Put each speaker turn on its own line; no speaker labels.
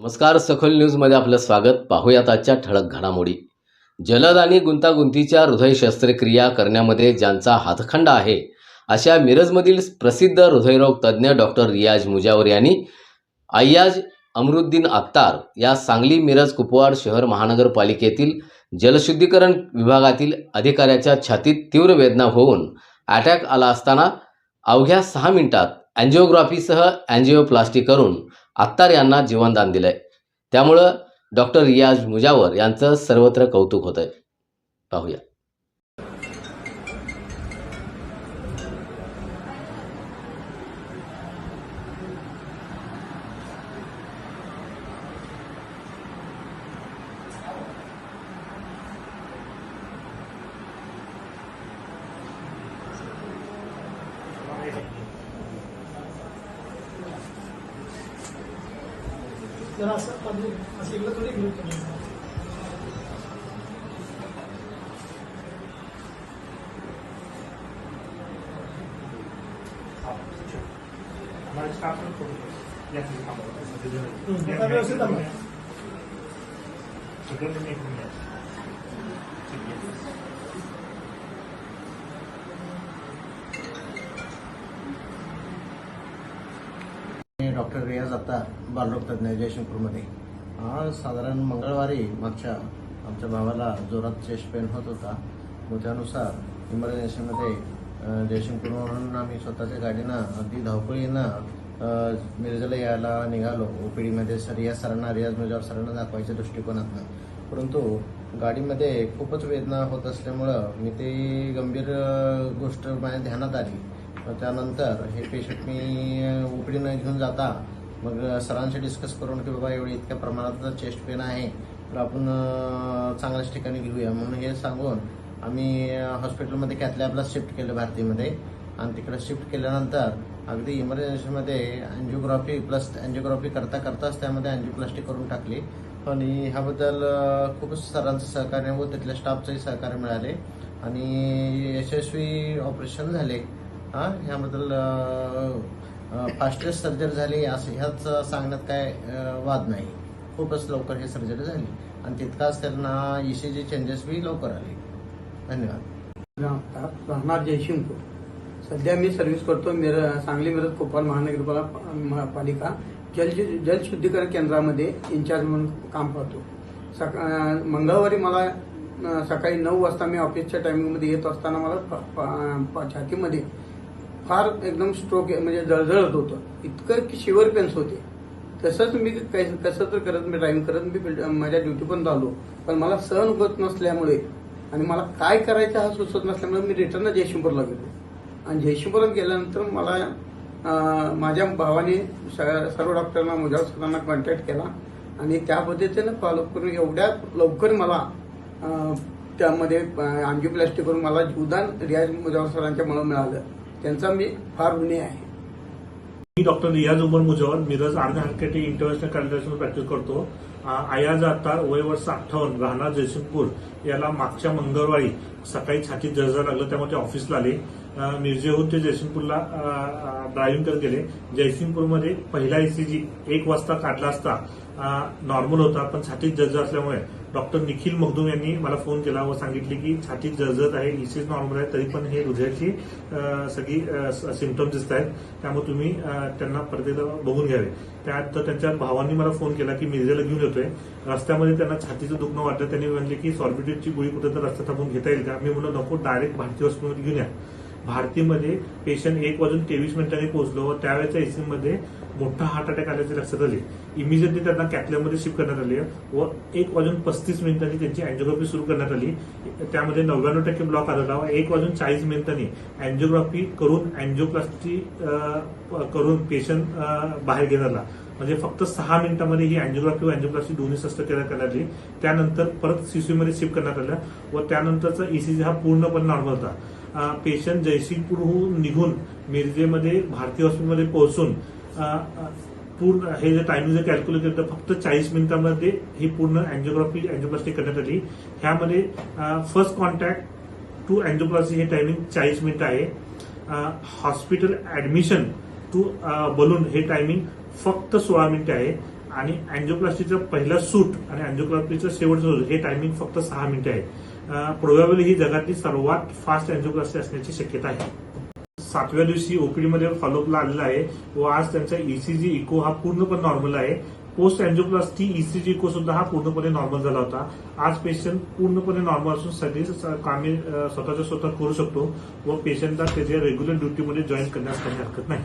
नमस्कार सखोल न्यूजमध्ये आपलं स्वागत. पाहूयात आजच्या ठळक घडामोडी. जलद आणि गुंतागुंतीच्या हृदय शस्त्रक्रिया करण्यामध्ये ज्यांचा हातखंडा आहे अशा मिरजमधील प्रसिद्ध हृदयरोग तज्ज्ञ डॉक्टर रियाज मुजावर यांनी अय्याज अमरुद्दीन अत्तार या सांगली मिरज कुपवाड शहर महानगरपालिकेतील जलशुद्धीकरण विभागातील अधिकाऱ्याच्या छातीत तीव्र वेदना होऊन अटॅक आला असताना अवघ्या सहा मिनिटात अँजिओग्राफीसह अँजिओप्लास्टी करून अत्तार यांना जीवनदान दिलंय त्यामुळं डॉक्टर रियाज मुजावर यांचं सर्वत्र कौतुक होतंय पाहूया
Thank you. पाणी असं इकडं थोडी घेऊ तुम्ही
हमारे स्टाफ में फोटो या फिर काम होता है
हम्म, आता व्यवस्थित आहे.
सेकंड में एक मिनट। ठीक है।
डॉक्टर रियाज आता बालरोग तज्ज्ञ जयशंकरमध्ये आज साधारण मंगळवारी मागच्या आमच्या भावाला जोरात चेस्ट पेन होत होता. व त्यानुसार इमर्जन्सीमध्ये जयशंकर म्हणून आम्ही स्वतःच्या गाडीनं अगदी धावपळीनं मिरजला मिरजेला यायला निघालो. ओपीडीमध्ये डीमध्ये रियाज सरांना रियाज मिर्जावर सरांना दाखवायच्या दृष्टिकोनातनं. परंतु गाडीमध्ये खूपच वेदना होत असल्यामुळं मी ते गंभीर गोष्ट माझ्या ध्यानात आली. त्यानंतर हे पेशंट मी ओपीडीनं घेऊन जाता मग सरांशी डिस्कस करून की बाबा एवढी इतक्या प्रमाणात चेस्ट पेन आहे तर आपण चांगल्याच ठिकाणी घेऊया. म्हणून हे सांगून आम्ही हॉस्पिटलमध्ये कॅथलॅबला शिफ्ट केलं भारतीमध्ये. आणि तिकडे शिफ्ट केल्यानंतर अगदी इमर्जन्सीमध्ये अँजिओग्राफी प्लस अँजिओग्राफी करता करताच त्यामध्ये अँजिओप्लास्टी करून टाकली. आणि ह्याबद्दल खूपच सरांचं सहकार्य व तिथल्या स्टाफचंही सहकार्य मिळाले. आणि यशस्वी ऑपरेशन झाले. हा ह्याबद्दल फास्टेस्ट सर्जरी झाली असं ह्याच सांगण्यात काय वाद नाही. खूपच लवकर ही सर्जरी झाली. आणि तितकाच त्यांना E ईसीजी चेंजेस बी लवकर आले. धन्यवाद.
राहणार जयशिंगपूर सध्या मी सर्व्हिस करतो मिर सांगली मिरज कोपाल महानगरपालिका पालिका जल जलशुद्धीकरण केंद्रामध्ये इन्चार्ज म्हणून काम करतो सका मंगळवारी मला सकाळी नऊ वाजता मी ऑफिसच्या टायमिंगमध्ये येत असताना मला प- छातीमध्ये फार एकदम स्ट्रोक म्हणजे जळजळत होतं. इतकं की शिवर पेन्स होते. तसंच मी काही कसं तर करत मी ड्राईव्ह करत मी माझ्या ड्युटी पण झालो. पण मला सहन होत नसल्यामुळे आणि मला काय करायचं हा सुचत नसल्यामुळे मी रिटर्न जयशिंपूरला गेलो. आणि जयशिंपूरला गेल्यानंतर मला माझ्या भावाने स- सर्व डॉक्टरांना मुजावर सरांना कॉन्टॅक्ट केला. आणि त्या पद्धतीनं फॉलो करून एवढ्या लवकर मला त्यामध्ये अँजिओप्लास्टी करून मला जीवदान रियाज मुजावर सरांच्या मुळे मिळालं. त्यांचा मी फार ऋणी आहे.
मी डॉक्टर रियाज उमर मुजवर मिरज आर्मी हलकेटी इंटरनॅशनल कॉन्फरन्समध्ये प्रॅक्टिस करतो. आयाज आता वय वर्ष अठ्ठावन्न राहणार जयसिंगपूर. याला मागच्या मंगळवारी सकाळी छातीत जळजळ लागलं त्यामुळे ते ऑफिसला आले. अ, मिरजेहून ते जयसिंगपूरला ड्रायव्हिंग करत गेले. जयसिंगपूरमध्ये पहिला एसीजी एक वाजता काढला असता. नॉर्मल होता पण छातीत जळजळ असल्यामुळे डॉक्टर निखिल मखदूम यांनी मला फोन केला व सांगितले की छातीत जळजळत आहे इसीज नॉर्मल आहे तरी पण हे हृदयाची सगळी सिमटम्स दिसत आहेत. त्यामुळे तुम्ही त्यांना परत बघून घ्यावे. त्यात त्यांच्या भावांनी मला फोन केला की मिरजेला घेऊन येतोय. रस्त्यामध्ये त्यांना छातीचं दुखणं वाटलं. त्यांनी म्हणले की सॉर्बिटेटची गोळी कुठे तर रस्त्यात थांबून घेता येईल का? मी म्हणलं नको डायरेक्ट भारतीय हॉस्पिटलमध्ये घेऊन या. भारतीमध्ये पेशंट एक वाजून तेवीस मिनिटांनी पोहोचलो व त्यावेळेच्या एसीमध्ये मोठा हार्ट अटॅक आल्याचे लक्षात आले. इमिजिएटली त्यांना कॅथलॅबमध्ये शिफ्ट करण्यात आले व एक वाजून पस्तीस मिनिटांनी त्यांची अँजिओग्राफी सुरू करण्यात आली. त्यामध्ये नव्याण्णव टक्के ब्लॉक आढळला व एक वाजून चाळीस मिनिटांनी अँजिओग्राफी करून अँजिओप्लास्टी करून पेशंट बाहेर घेण्यात आला. म्हणजे फक्त सहा मिनिटांमध्ये ही अँजिओग्राफी व अँजिओप्लास्टी दोन्ही शस्त्रक्रिया करण्यात आली. त्यानंतर परत सीसीयूमध्ये शिफ्ट करण्यात आलं व त्यानंतरचा ईसीजी हा पूर्णपणे नॉर्मल होता. पेशंट जयसिंगपूरहून निघून मिरजेमध्ये भारतीय हॉस्पिटलमध्ये पोहोचून पूर्ण हे जे टायमिंग जर कॅल्क्युलेट केलं तर फक्त चाळीस मिनिटांमध्ये ही पूर्ण अँजिओग्राफी अँजिओप्लास्टी करण्यात आली. ह्यामध्ये फर्स्ट कॉन्टॅक्ट टू अँजिओप्लास्टी हे टायमिंग चाळीस मिनिटं आहे. हॉस्पिटल ऍडमिशन टू बलून हे टायमिंग फक्त सोळा मिनिटं आहे. आणि अँजिओप्लास्टीचं पहिलं सूट आणि अँजिओप्लास्टीचं शेवटचं सूट हे टायमिंग फक्त सहा मिनिटं आहे. प्रोबॅबली ही जगातली सर्वात फास्ट अँजिओप्लास्टी असण्याची शक्यता आहे. सातव्या दिवशी ओपीडीमध्ये फॉलोअपला आलेला आहे व आज त्यांचा ईसीजी इको हा पूर्णपणे नॉर्मल आहे. पोस्ट अँजिओप्लास्टी ईसीजी इको सुद्धा हा पूर्णपणे नॉर्मल झाला होता. आज पेशंट पूर्णपणे नॉर्मल असून सगळी कामे स्वतःच्या स्वतः करू शकतो व पेशंटला त्याच्या रेग्युलर ड्युटीमध्ये जॉईन करण्यास काही हरकत नाही.